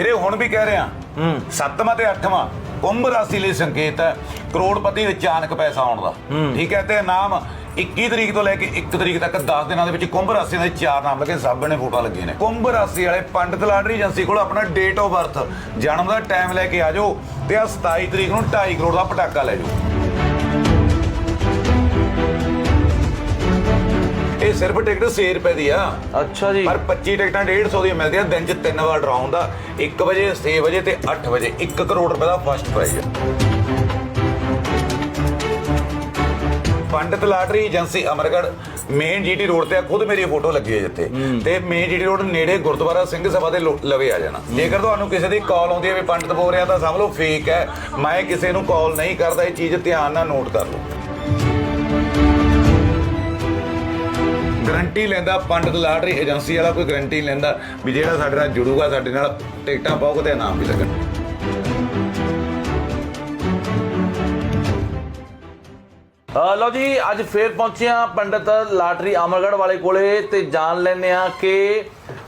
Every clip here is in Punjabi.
ਵੀਰੇ ਹੁਣ ਵੀ ਕਹਿ ਰਿਹਾ। ਹੂੰ। ਸੱਤਵਾਂ ਤੇ ਅੱਠਵਾਂ ਕੁੰਭ ਰਾਸ਼ੀ ਲਈ ਸੰਕੇਤ ਹੈ ਕਰੋੜਪਤੀ ਵਿੱਚ ਅਚਾਨਕ ਪੈਸਾ ਆਉਣ ਦਾ। ਠੀਕ ਹੈ ਤੇ ਇਨਾਮ 21 ਤਰੀਕ ਤੋਂ ਲੈ ਕੇ 1 ਤਰੀਕ ਤੱਕ 10 ਦਿਨਾਂ ਦੇ ਵਿੱਚ ਕੁੰਭ ਰਾਸ਼ੀ ਦੇ ਚਾਰ ਨਾਮ ਲੱਗੇ ਸਭ ਨੇ ਫੋਟੋ ਲੱਗੀਆਂ ਨੇ। ਕੁੰਭ ਰਾਸ਼ੀ ਵਾਲੇ ਪੰਡਤ ਲਾਟਰੀ ਏਜੰਸੀ ਕੋਲ ਆਪਣਾ ਡੇਟ ਆਫ ਬਰਥ ਜਨਮ ਦਾ ਟਾਈਮ ਲੈ ਕੇ ਆ ਜਾਓ ਤੇ ਆ 27 ਤਰੀਕ ਨੂੰ 2.5 ਕਰੋੜ ਦਾ ਪਟਾਕਾ ਲੈ ਜਾਓ। ਸਿਰਫ ਟਿਕਟ 100 ਰੁਪਏ ਦੀ ਆ। ਅੱਛਾ ਜੀ। ਪਰ 25 ਟਿਕਟਾਂ 150 ਦੀਆਂ ਮਿਲਦੀਆਂ ਦਿਨ 'ਚ ਤਿੰਨ ਵਾਰ ਡਰਾਅ ਹੁੰਦਾ 1 ਵਜੇ 6 ਵਜੇ ਤੇ 8 ਵਜੇ। 1 ਕਰੋੜ ਰੁਪਏ ਦਾ ਫਸਟ ਪ੍ਰਾਈਜ਼ ਹੈ Pandit lottery agency Amargarh main GT road ਤੇ ਆ। ਖੁਦ ਮੇਰੀ ਫੋਟੋ ਲੱਗੀ ਹੈ। ਜਿੱਥੇ ਤੇ ਮੇਨ ਜੀਟੀ ਰੋਡ ਨੇੜੇ ਗੁਰਦੁਆਰਾ ਸਿੰਘ ਸਭਾ ਦੇ ਲਵੇ ਆ ਜਾਣਾ। ਜੇਕਰ ਤੁਹਾਨੂੰ ਕਿਸੇ ਦੀ ਕਾਲ ਆਉਂਦੀ ਹੈ ਵੀ ਪੰਡਤ ਬੋਲ ਰਿਹਾ ਤਾਂ ਸਮਝ ਲਓ ਫੇਕ ਹੈ। ਮੈਂ ਕਿਸੇ ਨੂੰ ਕਾਲ ਨਹੀਂ ਕਰਦਾ। ਇਹ ਚੀਜ਼ ਧਿਆਨ ਨਾਲ ਨੋਟ ਕਰ ਲਓ। ਗਰੰਟੀ ਲੈਂਦਾ ਪੰਡਤ ਲਾਟਰੀ ਏਜੰਸੀ ਵਾਲਾ ਕੋਈ ਗਰੰਟੀ ਲੈਂਦਾ ਵੀ ਜਿਹੜਾ ਸਾਡੇ ਨਾਲ ਜੁੜੂਗਾ ਸਾਡੇ ਨਾਲ ਟਿਕਟਾਂ ਪਾਓਗੇ ਤੇ ਇਨਾਮ ਵੀ ਲੱਗਣ। ਅ, ਲਓ ਜੀ ਅੱਜ ਫੇਰ ਪਹੁੰਚੇ ਹਾਂ ਪੰਡਤ ਲਾਟਰੀ ਅਮਰਗੜ੍ਹ ਵਾਲੇ ਕੋਲੇ ਤੇ ਜਾਣ ਲੈਂਦੇ ਆ ਕਿ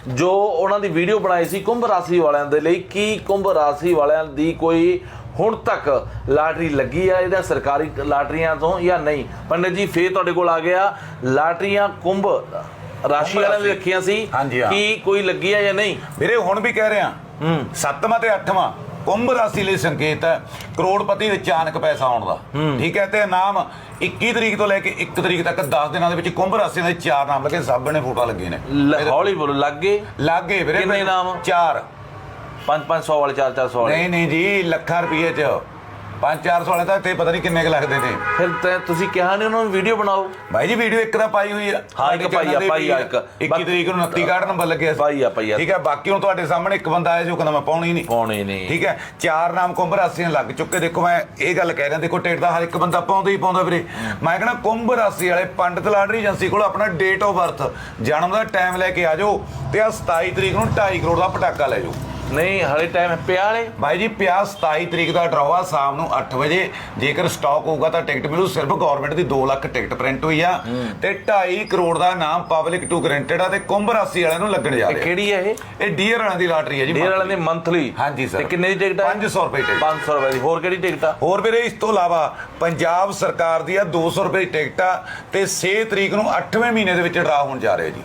ਜੋ ਉਹਨਾਂ ਦੀ ਵੀਡੀਓ ਬਣਾਈ ਸੀ ਕੁੰਭ ਰਾਸ਼ੀ ਵਾਲਿਆਂ ਦੇ ਲਈ ਕੀ ਕੁੰਭ ਰਾਸ਼ੀ ਵਾਲਿਆਂ ਦੀ ਕੋਈ ਹੁਣ ਤੱਕ ਲਾਟਰੀ ਲੱਗੀ ਆ ਇਹਦਾ ਸਰਕਾਰੀ ਲਾਟਰੀਆਂ ਤੋਂ ਜਾਂ ਨਹੀਂ? ਪੰਡਤ ਜੀ ਫੇਰ ਤੁਹਾਡੇ ਕੋਲ ਆ ਗਿਆ। ਲਾਟਰੀਆਂ ਕੁੰਭ ਰਾਸ਼ੀ ਵਾਲਿਆਂ ਦੀ ਰੱਖੀਆਂ ਸੀ। ਕੀ ਕੋਈ ਲੱਗੀ ਆ ਜਾਂ ਨਹੀਂ? ਵੀਰੇ ਹੁਣ ਵੀ ਕਹਿ ਰਿਹਾ। ਹੂੰ। ਸੱਤਵਾਂ ਤੇ ਅੱਠਵਾਂ ਕੁੰਭ ਰਾਸ਼ੀ ਲਈ ਸੰਕੇਤ ਹੈ ਕਰੋੜਪਤੀ ਵਿੱਚ ਅਚਾਨਕ ਪੈਸਾ ਆਉਣ ਦਾ। ਠੀਕ ਹੈ ਤੇ ਇਨਾਮ 21 ਤਰੀਕ ਤੋਂ ਲੈ ਕੇ 1 ਤਰੀਕ ਤੱਕ 10 ਦਿਨਾਂ ਦੇ ਵਿੱਚ ਕੁੰਭ ਰਾਸ਼ੀ ਦੇ ਚਾਰ ਨਾਮ ਲੱਗੇ ਸਭ ਨੇ ਫੋਟੋ ਲੱਗੀਆਂ ਨੇ। ਹੌਲੀ ਬੋਲੋ ਲੱਗੇ ਲੱਗੇ ਵੀਰੇ ਕਿੰਨੇ ਨਾਮ? ਚਾਰ। 5-500 ਵਾਲੇ 4-400 ਵਾਲੇ। ਨਹੀਂ ਨਹੀਂ ਜੀ ਲੱਖਾਂ ਰੁਪਏ ਚ। 5-400 ਵਾਲੇ ਤਾਂ ਇੱਥੇ ਪਤਾ ਨਹੀਂ ਕਿੰਨੇ ਕੁ ਲੱਗਦੇ ਨੇ। ਫਿਰ ਤਾਂ ਤੁਸੀਂ ਕਿਹਾ ਨਹੀਂ ਉਹਨਾਂ ਨੂੰ ਵੀਡੀਓ ਬਣਾਓ। ਭਾਈ ਜੀ ਵੀਡੀਓ ਇੱਕ ਤਾਂ ਪਾਈ ਹੋਈ ਆ। ਹਾਂ, ਇੱਕ ਪਾਈ ਆ, ਪਾਈ ਆ, ਇੱਕ। 21 ਤਰੀਕ ਨੂੰ 29 ਕਾਰਡ ਨੰਬਰ ਲੱਗਿਆ ਸੀ ਪਾਈ ਆ, ਪਾਈ ਆ। ਠੀਕ ਹੈ ਬਾਕੀ ਹੁਣ ਤੁਹਾਡੇ ਸਾਹਮਣੇ ਇੱਕ ਬੰਦਾ ਆਇਆ ਜੋ ਕਹਿੰਦਾ ਮੈਂ ਪਾਉਣੀ ਨਹੀਂ ਪਾਉਣੇ ਨਹੀਂ ਠੀਕ ਹੈ ਚਾਰ ਨਾਮ ਕੁੰਭ ਰਾਸ਼ੀ ਨਾਲ ਲੱਗ ਚੁੱਕੇ। ਦੇਖੋ ਮੈਂ ਇਹ ਗੱਲ ਕਹਿ ਰਿਹਾ ਦੇਖੋ ਟਿਕਟ ਦਾ ਹਰ ਇੱਕ ਬੰਦਾ ਪਾਉਂਦਾ ਹੀ ਪਾਉਂਦਾ ਵੀਰੇ। ਮੈਂ ਕਹਿੰਦਾ ਕੁੰਭ ਰਾਸ਼ੀ ਵਾਲੇ ਪੰਡਤ ਲਾਟਰੀ ਏਜੰਸੀ ਕੋਲ ਆਪਣਾ ਡੇਟ ਆਫ ਬਰਥ ਜਨਮ ਦਾ ਟਾਈਮ ਲੈ ਕੇ ਆ ਜਾਓ ਤੇ ਆ 27 ਤਰੀਕ ਨੂੰ 2.5 ਕਰੋੜ ਦਾ ਪਟਾਕਾ ਲੈ ਜਾਓ। ਨਹੀਂ ਹਲੇ ਟਾਈਮ ਪਿਆ ਭਾਈ ਜੀ ਪਿਆ 27 ਤਰੀਕ ਦਾ ਡਰਾਅ ਆ ਸ਼ਾਮ ਨੂੰ 8 ਵਜੇ। ਜੇਕਰ ਸਟਾਕ ਹੋਊਗਾ ਤਾਂ ਟਿਕਟ ਮਿਲੂ। ਸਿਰਫ ਗਵਰਨਮੈਂਟ ਦੀ 2 ਲੱਖ ਟਿਕਟ ਪ੍ਰਿੰਟ ਹੋਈ ਆ। ਤੇ 2.5 ਕਰੋੜ ਦਾ ਨਾਮ ਪਬਲਿਕ ਟੂ ਗਰੰਟਡ ਆ ਤੇ ਕੁੰਭ ਰਾਸ਼ੀ ਵਾਲਿਆਂ ਨੂੰ ਲੱਗਣ ਜਾ ਇਹ ਰਿਹਾ। ਕਿਹੜੀ ਹੈ ਇਹ? ਇਹ ਡੀਅਰ ਵਾਲਿਆਂ ਦੀ ਲਾਟਰੀ ਹੈ ਜੀ ਡੇਰ ਵਾਲਿਆਂ ਦੀ ਮੰਥਲੀ ਹਾਂਜੀ sir। ਤੇ ਕਿੰਨੇ ਦੀ ਟਿਕਟ ਹੈ 500 ਰੁਪਏ ਟਿਕਟ 500 ਰੁਪਏ ਦੀ। ਹੋਰ ਕਿਹੜੀ ਟਿਕਟ ਆ? ਹੋਰ ਵੀਰੇ ਇਸ ਤੋਂ ਇਲਾਵਾ ਪੰਜਾਬ ਸਰਕਾਰ ਦੀ ਆ 200 ਰੁਪਏ ਦੀ ਟਿਕਟ ਆ ਤੇ 6 ਤਰੀਕ ਨੂੰ 8ਵੇਂ ਮਹੀਨੇ ਦੇ ਵਿੱਚ ਡਰਾ ਹੋਣ ਜਾ ਰਿਹਾ ਜੀ।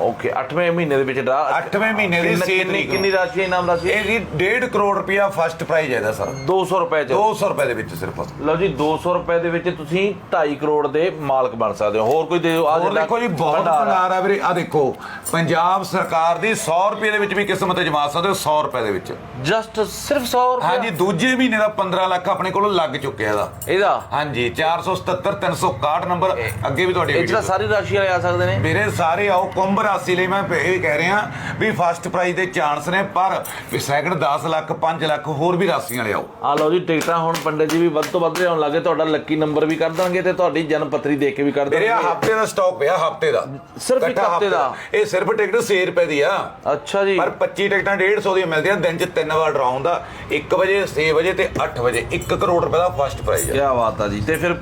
ਓਕੇ 8ਵੇਂ ਮਹੀਨੇ ਦੇ ਵਿੱਚ ਡਰਾ 8ਵੇਂ ਮਹੀਨੇ ਦੀ ਕਿੰਨੀ- 6 ਕਿੰਨੀ ਕਿੰਨੀ ਰਾਸ਼ੀ ਹੈ ਇਨਾਮ ਰਾਸ਼ੀ? ਇਹ ਜੀ 1.5 ਕਰੋੜ ਰੁਪਇਆ ਫਸਟ ਪ੍ਰਾਈਜ਼ ਹੈ ਇਹਦਾ ਸਰ। 200 ਰੁਪਏ ਚ। 200 ਰੁਪਏ ਦੇ ਵਿੱਚ ਸਿਰਫ। ਲਓ ਜੀ 200 ਰੁਪਏ ਦੇ ਵਿੱਚ ਤੁਸੀਂ 2.5 ਕਰੋੜ ਦੇ ਮਾਲਕ ਬਣ ਸਕਦੇ ਹੋ। ਹੋਰ ਕੋਈ ਦੇ ਦਿਓ ਆ ਹੋਰ ਦੇਖੋ ਜੀ ਬਹੁਤ ਭੰਡਾਰ ਆ। ਭੰਡਾਰ ਆ ਵੀਰੇ। ਆ ਦੇਖੋ ਪੰਜਾਬ ਸਰਕਾਰ ਦੀ 100 ਰੁਪਏ ਦੇ ਵਿੱਚ ਵੀ ਕਿਸਮਤ ਜਮਾ ਸਕਦੇ ਹੋ 100 ਰੁਪਏ ਦੇ ਵਿੱਚ। ਜਸਟ ਸਿਰਫ 100 ਰੁਪਏ? ਹਾਂਜੀ ਦੂਜੇ ਮਹੀਨੇ ਦਾ 15 ਲੱਖ ਆਪਣੇ ਕੋਲੋਂ ਲੱਗ ਚੁੱਕਿਆ ਇਹਦਾ। ਇਹਦਾ? ਹਾਂਜੀ 477 361 ਨੰਬਰ ਅੱਗੇ ਵੀ ਤੁਹਾਡੀ ਇਹ ਜਿਹੜਾ video ਸਾਰੀ ਰਾਸ਼ੀ ਵਾਲੇ ਆ ਸਕਦੇ ਨੇ। ਮੇਰੇ ਸਾਰੇ ਆਓ ਕੁੰਭ ਰਾਸ਼ੀ ਲਈ ਮੈਂ ਇਹ ਕਹਿ ਰਿਹਾ ਵੀ ਫਸਟ ਪ੍ਰਾਈਜ਼ ਦੇ ਚਾਂਸ ਨੇ ਪਰ ਵੀ ਸੈਕਿੰਡ 10 ਲੱਖ 5 ਲੱਖ ਹੋਰ ਵੀ ਰਾਸ਼ੀਆਂ ਵਾਲੇ ਆਓ। ਆ ਲਓ ਜੀ ਟਿਕਟਾਂ ਹੁਣ ਪੰਡਿਤ ਜੀ ਵੀ ਵੱਧ ਤੋਂ ਵੱਧ ਲਿਆਉਣ ਲੱਗੇ ਤੁਹਾਡਾ ਲੱਕੀ ਨੰਬਰ ਵੀ ਕਰ ਦੇਣਗੇ ਤੇ ਤੁਹਾਡੀ ਜਨਮ ਪੱਤਰੀ ਦੇ ਕੇ ਵੀ ਕਰ ਮੇਰੇ ਆ ਦੇਣਗੇ। ਹਫ਼ਤੇ ਦਾ ਸਟਾਕ ਪਿਆ ਹਫ਼ਤੇ ਦਾ। ਸਿਰਫ ਇੱਕ ਹਫ਼ਤੇ ਦਾ? ਇਹ ਸਿਰਫ ਟਿਕਟ 6 ਰੁਪਏ ਦੀ ਆ। ਅੱਛਾ ਜੀ। ਪਰ 25 ਟਿਕਟਾਂ 150 ਦੀਆਂ ਮਿਲਦੀਆਂ ਦਿਨ 'ਚ ਤਿੰਨ ਵਾਰ ਡਰਾਅ ਹੁੰਦਾ। 1 ਵਜੇ 6 ਵਜੇ ਤੇ 8 ਵਜੇ 1 ਕਰੋੜ ਰੁਪਏ ਦਾ ਫਸਟ ਪ੍ਰਾਈਜ਼ ਕੀ ਹੈ ਬਾਤ ਆ ਜੀ। ਤੇ ਫਿਰ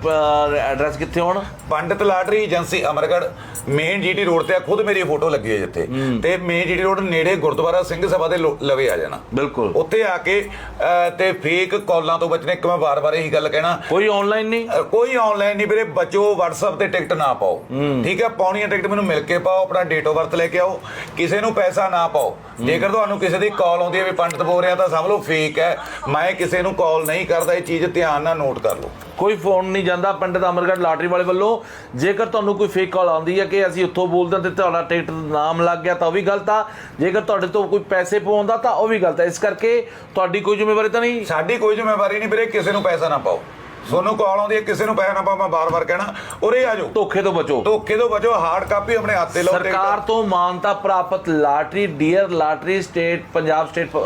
ਐਡਰੈਸ ਕਿੱਥੇ ਹੋਣ? Pandit lottery agency Amargarh main GT road ਤੇ ਆ ਖੁਦ ਮੇਰੀ ਫੋਟੋ ਲੱਗੀ ਹੈ ਜਿੱਥੇ। ਤੇ ਮੇਨ ਜੀਟੀ ਰੋਡ ਨੇੜੇ ਗੁਰਦੁਆਰਾ ਸਿੰਘ ਸਭਾ ਦੇ ਲੋ- ਲਵੇ ਆ ਜਾਣਾ। ਬਿਲਕੁਲ। ਉੱਥੇ ਆ ਕੇ ਅਹ, ਤੇ ਫੇਕ ਕਾਲਾਂ ਤੋਂ ਬਚਣੇ ਇੱਕ ਮੈਂ ਵਾਰ-ਵਾਰ ਇਹੀ ਗੱਲ ਕਹਿਣਾ। ਕੋਈ ਆਨਲਾਈਨ ਨਹੀਂ? ਅਹ, ਕੋਈ ਆਨਲਾਈਨ ਨਹੀਂ ਵੀਰੇ ਬਚੋ WhatsApp ਤੇ ਟਿਕਟ ਨਾ ਪਾਓ। ਠੀਕ ਹੈ ਪਾਉਣੀ ਹੈ ਟਿਕਟ ਮੈਨੂੰ ਮਿਲ ਕੇ ਪਾਓ ਆਪਣਾ ਡੇਟ ਆਫ ਬਰਥ ਲੈ ਕੇ ਆਓ। ਕਿਸੇ ਨੂੰ ਪੈਸਾ ਨਾ ਪਾਓ। ਜੇਕਰ ਤੁਹਾਨੂੰ ਕਿਸੇ ਦੀ ਕਾਲ ਆਉਂਦੀ ਹੈ ਵੀ ਪੰਡਤ ਬੋਲ ਰਿਹਾ ਤਾਂ ਸਮਝ ਲਓ ਫੇਕ ਹੈ। ਮੈਂ ਕਿਸੇ ਨੂੰ ਕਾਲ ਨਹੀਂ ਕਰਦਾ ਇਹ ਚੀਜ਼ ਧਿਆਨ ਨਾਲ ਨੋਟ ਕਰ ਲਓ। ਕੋਈ ਫੋਨ ਨਹੀਂ ਜਾਂਦਾ ਪੰਡਿਤ ਅਮਰਗੜ੍ਹ ਲਾਟਰੀ ਵਾਲੇ ਵੱਲੋਂ। ਜੇਕਰ ਤੁਹਾਨੂੰ ਕੋਈ ਫੇਕ ਕਾਲ ਆਉਂਦੀ ਹੈ ਕਿ ਅਸੀਂ ਉੱਥੋਂ ਬੋਲਦੇ ਹਾਂ ਤੇ ਤੁਹਾਡਾ ਟਿਕਟ ਨਾਮ ਲੱਗ ਗਿਆ ਤਾਂ ਉਹ ਵੀ ਗਲਤ ਆ। ਜੇਕਰ ਤੁਹਾਡੇ ਤੋਂ ਕੋਈ ਪੈਸੇ ਪਵਾਉਂਦਾ ਤਾਂ ਉਹ ਵੀ ਗਲਤ ਆ। ਇਸ ਕਰਕੇ ਤੁਹਾਡੀ ਕੋਈ ਜ਼ਿੰਮੇਵਾਰੀ ਤਾਂ ਨਹੀਂ? ਸਾਡੀ ਕੋਈ ਜ਼ਿੰਮੇਵਾਰੀ ਨਹੀਂ ਵੀਰੇ, ਕਿਸੇ ਨੂੰ ਪੈਸਾ ਨਾ ਪਾਓ। ਤੁਹਾਨੂੰ ਕਾਲ ਆਉਂਦੀ ਹੈ ਕਿਸੇ ਨੂੰ ਪੈਸਾ ਨਾ ਮੈਂ ਬਾਰ-ਬਾਰ ਕਹਿਣਾ। ਉਰੇ ਆ ਜਾਓ। ਧੋਖੇ ਤੋਂ ਬਚੋ। ਧੋਖੇ ਤੋਂ ਬਚੋ ਹਾਰਡ ਕਾਪੀ ਆਪਣੇ ਹੱਥ ਤੇ ਲਓ। ਸਰਕਾਰ ਤੋਂ ਮਾਨਤਾ ਪ੍ਰਾਪਤ lottery dear lottery state Punjab state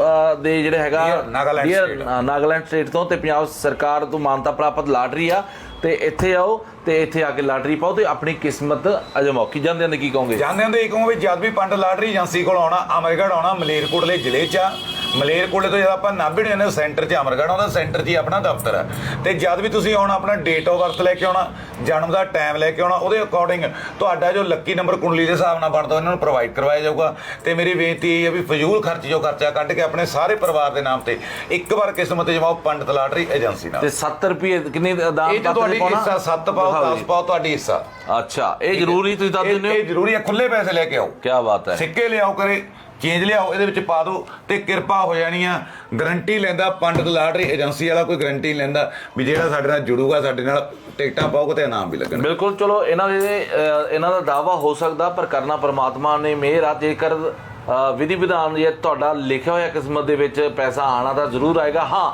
ਦੇ ਜਿਹੜੇ ਹੈਗਾ Dear ਨਾਗਾਲੈਂਡ ਸਟੇਟ ਤੋਂ ਤੇ ਪੰਜਾਬ ਸਰਕਾਰ ਤੋਂ ਮਾਨਤਾ ਪ੍ਰਾਪਤ ਲਾਟਰੀ ਆ ਤੇ ਇੱਥੇ ਆਓ ਤੇ ਇੱਥੇ ਆ ਕੇ ਲਾਟਰੀ ਪਾਓ ਤੇ ਆਪਣੀ ਕਿਸਮਤ ਅਜਮਾਓ। ਕੀ ਜਾਂਦੇ ਨੇ ਕੀ ਕਹੋਗੇ? ਜਾਂਦੇ ਹੁੰਦੇ ਇਹ ਕਹੂੰ ਵੀ ਜਦ ਵੀ ਪੰਡ ਲਾਟਰੀ ਏਜੰਸੀ ਕੋਲ ਆਉਣਾ ਅਮਰਗੜ੍ਹ ਆਉਣਾ ਮਲੇਰਕੋਟਲੇ ਜ਼ਿਲ੍ਹੇ 'ਚ ਆ ਮਲੇਰਕੋਟਲੇ ਤੋਂ ਜਦ ਆਪਾਂ ਨਾਭੇ ਨੇ ਨੇ ਸੈਂਟਰ 'ਚ ਅਮਰਗੜ੍ਹ ਆਉਂਦਾ ਸੈਂਟਰ 'ਚ ਹੀ ਆਪਣਾ ਦਫ਼ਤਰ ਹੈ। ਤੇ ਜਦ ਵੀ ਤੁਸੀਂ ਆਉਣਾ ਆਪਣਾ ਡੇਟ ਆਫ ਬਰਥ ਲੈ ਕੇ ਆਉਣਾ ਜਨਮ ਦਾ ਟਾਈਮ ਲੈ ਕੇ ਆਉਣਾ ਉਹਦੇ ਅਕੋਰਡਿੰਗ ਤੁਹਾਡਾ ਜੋ ਲੱਕੀ ਨੰਬਰ ਕੁੰਡਲੀ ਦੇ ਹਿਸਾਬ ਨਾਲ ਬਣਦਾ ਇਹਨਾਂ ਨੂੰ ਪ੍ਰੋਵਾਈਡ ਕਰਵਾਇਆ ਜਾਊਗਾ। ਤੇ ਮੇਰੀ ਬੇਨਤੀ ਇਹ ਹੈ ਵੀ ਫਜ਼ੂਲ ਖਰਚ ਜੋ ਖਰਚਾ ਕੱਢ ਕੇ ਆਪਣੇ ਸਾਰੇ ਪਰਿਵਾਰ ਦੇ ਨਾਮ ਤੇ ਇੱਕ ਵਾਰ ਕਿਸਮਤ ਜਮਾਓ ਪੰਡਤ ਲਾਟਰੀ ਏਜੰਸੀ ਨਾਲ। ਤੇ 70 ਰੁਪਏ ਕਿੰਨੀ ਦਾਨ ਇਹ ਤੁਹਾਡੀ? ਹਿੱਸਾ 7 ਪਾਓ ਦਿਖਾਓ 10 ਜੀ। ਪਾਓ ਤੁਹਾਡੀ ਹਿੱਸਾ। ਅੱਛਾ ਇਹ ਜ਼ਰੂਰੀ ਤੁਸੀਂ ਦੱਸ ਦਿੰਦੇ ਹੋ? ਇਹ ਜ਼ਰੂਰੀ ਹੈ ਖੁੱਲੇ ਪੈਸੇ ਲੈ ਕੇ ਆਓ। ਕੀ ਬਾਤ ਹੈ। ਸਿੱਕੇ ਲਿਆਓ ਕਰੇ ਚੇਂਜ ਲਿਆਓ, ਇਹਦੇ ਵਿੱਚ ਪਾ ਦਿਓ ਤੇ ਕਿਰਪਾ ਹੋ ਜਾਣੀ ਆ। ਗਰੰਟੀ ਲੈਂਦਾ ਪੰਡਤ ਲਾਟਰੀ ਏਜੰਸੀ ਵਾਲਾ, ਕੋਈ ਗਰੰਟੀ ਨਹੀਂ ਲੈਂਦਾ ਵੀ ਜਿਹੜਾ ਸਾਡੇ ਨਾਲ ਜੁੜੂਗਾ, ਸਾਡੇ ਨਾਲ ਟਿਕਟਾਂ ਪਾਓਗੇ ਤੇ ਇਨਾਮ ਵੀ ਲੱਗਣ। ਬਿਲਕੁਲ, ਚਲੋ, ਇਹਨਾਂ ਦੇ ਇਹਨਾਂ ਦਾ ਦਾਵਾ ਹੋ ਸਕਦਾ, ਪਰ ਕਰਨਾ ਪਰਮਾਤਮਾ ਨੇ ਮਿਹਰ ਆ। ਜੇਕਰ ਵਿਧੀ ਵਿਧਾਨ ਜੇ ਤੁਹਾਡਾ ਲਿਖਿਆ ਹੋਇਆ ਕਿਸਮਤ ਦੇ ਵਿੱਚ ਪੈਸਾ ਆਣਾ ਤਾਂ ਜ਼ਰੂਰ ਆਏਗਾ। ਹਾਂ,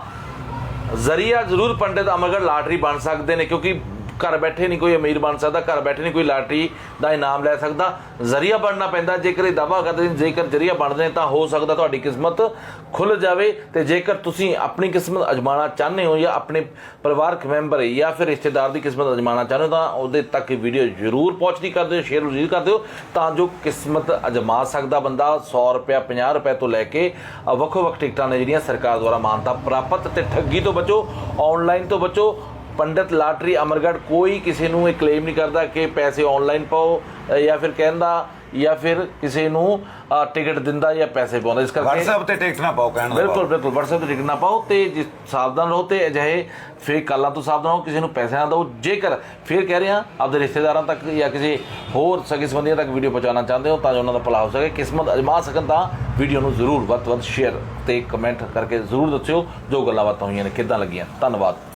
ਜ਼ਰੀਆ ਜ਼ਰੂਰ ਪੰਡਿਤ ਅਮਰਗੜ ਲਾਟਰੀ ਬਣ ਸਕਦੇ ਨੇ, ਕਿਉਂਕਿ ਘਰ ਬੈਠੇ ਨਹੀਂ ਕੋਈ ਅਮੀਰ ਬਣ ਸਕਦਾ, ਘਰ ਬੈਠੇ ਨਹੀਂ ਕੋਈ ਲਾਟਰੀ ਦਾ ਇਨਾਮ ਲੈ ਸਕਦਾ। ਜ਼ਰੀਆ ਬਣਨਾ ਪੈਂਦਾ, ਜੇਕਰ ਇਹ ਦਾਵਾ ਕਰਦੇ ਨੇ ਜੇਕਰ ਜ਼ਰੀਆ ਬਣਦੇ ਨੇ ਤਾਂ ਹੋ ਸਕਦਾ ਤੁਹਾਡੀ ਕਿਸਮਤ ਖੁੱਲ ਜਾਵੇ ਤੇ ਜੇਕਰ ਤੁਸੀਂ ਆਪਣੀ ਕਿਸਮਤ ਅਜਮਾਉਣਾ ਚਾਹੁੰਦੇ ਹੋ ਜਾਂ ਆਪਣੇ ਪਰਿਵਾਰਕ ਮੈਂਬਰ ਜਾਂ ਫਿਰ ਰਿਸ਼ਤੇਦਾਰ ਦੀ ਕਿਸਮਤ ਅਜਮਾਉਣਾ ਚਾਹੁੰਦੇ ਹੋ ਤਾਂ ਉਹਦੇ ਤੱਕ ਇਹ ਵੀਡੀਓ ਜ਼ਰੂਰ ਪਹੁੰਚਦੀ ਕਰ ਦਿਓ ਸ਼ੇਅਰ ਜ਼ਰੂਰ ਕਰ ਦਿਓ ਤਾਂ ਜੋ ਕਿਸਮਤ ਅਜਮਾ ਸਕਦਾ ਬੰਦਾ 100 ਰੁਪਏ 50 ਰੁਪਏ ਤੋਂ ਲੈ ਕੇ ਵੱਖੋ ਵੱਖ ਟਿਕਟਾਂ ਨੇ ਜਿਹੜੀਆਂ ਸਰਕਾਰ ਦੁਆਰਾ ਮਾਨਤਾ ਪ੍ਰਾਪਤ ਤੇ ਠੱਗੀ ਤੋਂ ਬਚੋ ਆਨਲਾਈਨ ਤੋਂ ਬਚੋ ਪੰਡਤ ਲਾਟਰੀ ਅਮਰਗੜ ਕੋਈ ਕਿਸੇ ਨੂੰ ਇਹ ਕਲੇਮ ਨਹੀਂ ਕਰਦਾ ਕਿ ਪੈਸੇ ਆਨਲਾਈਨ ਪਾਓ ਜਾਂ ਫਿਰ ਕਹਿੰਦਾ ਜਾਂ ਫਿਰ ਕਿਸੇ ਨੂੰ ਟਿਕਟ ਦਿੰਦਾ ਜਾਂ ਪੈਸੇ ਪਾਉਂਦਾ। ਇਸ ਕਰਕੇ WhatsApp ਤੇ ਟਿਕਟ ਨਾ ਪਾਓ ਕਹਿਣ ਦਾ ਬਿਲਕੁਲ। ਬਿਲਕੁਲ WhatsApp ਤੇ ਟਿਕਟ ਨਾ ਪਾਓ ਤੇ ਜਿ- ਸਾਵਧਾਨ ਰਹੋ ਤੇ ਅਜਿਹੇ ਫੇਕ ਕਾਲਾਂ ਤੋਂ ਸਾਵਧਾਨ ਰਹੋ ਕਿਸੇ ਨੂੰ ਪੈਸੇ ਨਾ ਦਿਓ। ਜੇਕਰ ਫਿਰ ਕਹਿ ਰਹੇ ਹਾਂ ਆਪਦੇ ਰਿਸ਼ਤੇਦਾਰਾਂ ਤੱਕ ਜਾਂ ਕਿਸੇ ਹੋਰ ਸਗੇ ਸੰਬੰਧੀਆਂ ਤੱਕ ਵੀਡੀਓ ਪਹੁੰਚਾਉਣਾ ਚਾਹੁੰਦੇ ਹੋ ਤਾਂ ਜੋ ਉਹਨਾਂ ਦਾ ਭਲਾ ਹੋ ਸਕੇ। ਕਿਸਮਤ ਅਜਮਾ ਸਕਣ ਤਾਂ ਵੀਡੀਓ ਨੂੰ ਜ਼ਰੂਰ ਵੱਧ ਤੋਂ ਵੱਧ ਸ਼ੇਅਰ ਤੇ ਕਮੈਂਟ ਕਰਕੇ ਜ਼ਰੂਰ ਦੱਸਿਓ ਜੋ ਗੱਲਾਂ ਬਾਤਾਂ ਹੋਈਆਂ ਨੇ ਕਿੱਦਾਂ ਲੱਗੀਆਂ? ਧੰਨਵਾਦ।